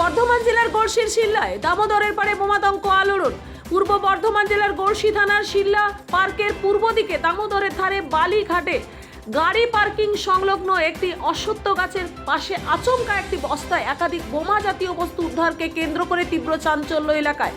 বর্ধমান জেলার গড়শির শিল্লায় দামোদরের পারে বোমাতঙ্ক আলোড়ন। পূর্ব বর্ধমান জেলার গড়শি থানার শিল্লা পার্কের পূর্ব দিকে দামোদরের ধারে বালি ঘাটে গাড়ি পার্কিং সংলগ্ন একটি অসত্য গাছের পাশে আচমকা একটি বস্তায় একাধিক বোমা জাতীয় বস্তু উদ্ধারকে কেন্দ্র করে তীব্র চাঞ্চল্য এলাকায়।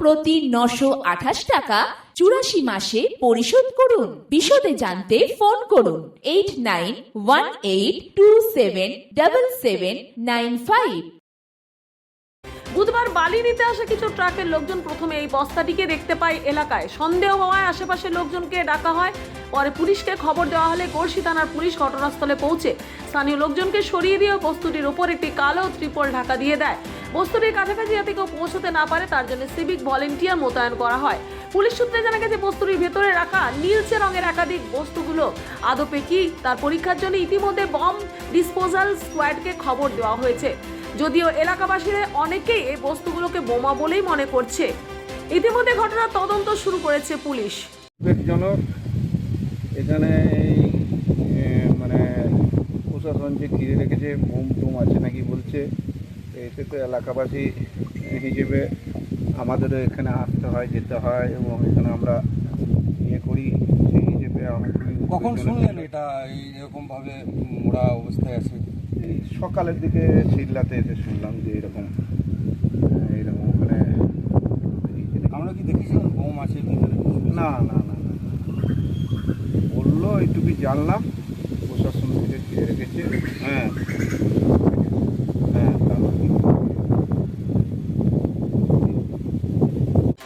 প্রতি নশো আঠাশ টাকা চুরাশি মাসে পরিশোধ করুন। বিশদে জানতে ফোন করুন eight nine one eight two seven double seven nine five বুধবার বালি নিতে আসা কিছু ট্রাকের লোকজন প্রথমে এই বস্তাটিকে দেখতে পায় এলাকায়। সন্দেহ হওয়ায় আশেপাশের লোকজনকে ডাকা হয়। পরে পুলিশকে খবর দেওয়া হলে গড়শি থানার পুলিশ ঘটনাস্থলে পৌঁছে। স্থানীয় লোকজনকে সরিয়ে দিয়ে বস্তুটির উপর একটি কালো ত্রিপল ঢাকা দিয়ে দেয়। বস্তুটির কাছাকাছি যাতে কেউ পৌঁছতে না পারে, তার জন্য সিভিক ভলেন্টিয়ার মোতায়েন করা হয়। পুলিশ সূত্রে জানা গেছে, বস্তুটির ভেতরে রাখা নীলচে রঙের একাধিক বস্তুগুলো। আদপে কি? তার পরীক্ষার জন্য ইতিমধ্যে বম ডিসপোজাল স্কোয়াডকে খবর দেওয়া হয়েছে। যদিও এলাকাবাসীরা অনেকেই এই বস্তুগুলোকে বোমা বলেই মনে করছে। ইতিমধ্যে ঘটনার তদন্ত শুরু করেছে পুলিশ। উদ্বেগজনক এখানে মানে প্রশাসন যে ঘিরে রেখেছে, বোম টোম আছে নাকি বলছে এতে তো এলাকাবাসী হিসেবে আমাদেরও এখানে আসতে হয় যেতে হয় এবং এখানে আমরা ইয়ে করি সেই হিসেবে কখন। শুনলেন এটা এই এরকম মোড়া অবস্থায় আছে এই সকালের দিকে শিল্লাতে এসে শুনলাম যে এরকম এইরকম ওখানে আমরা কি দেখেছিলাম? বোম আছে ভিতরে। না না না না বলল এইটুকুই জানলাম। প্রশাসন থেকে ঘিরে রেখেছে হ্যাঁ তারপর কি?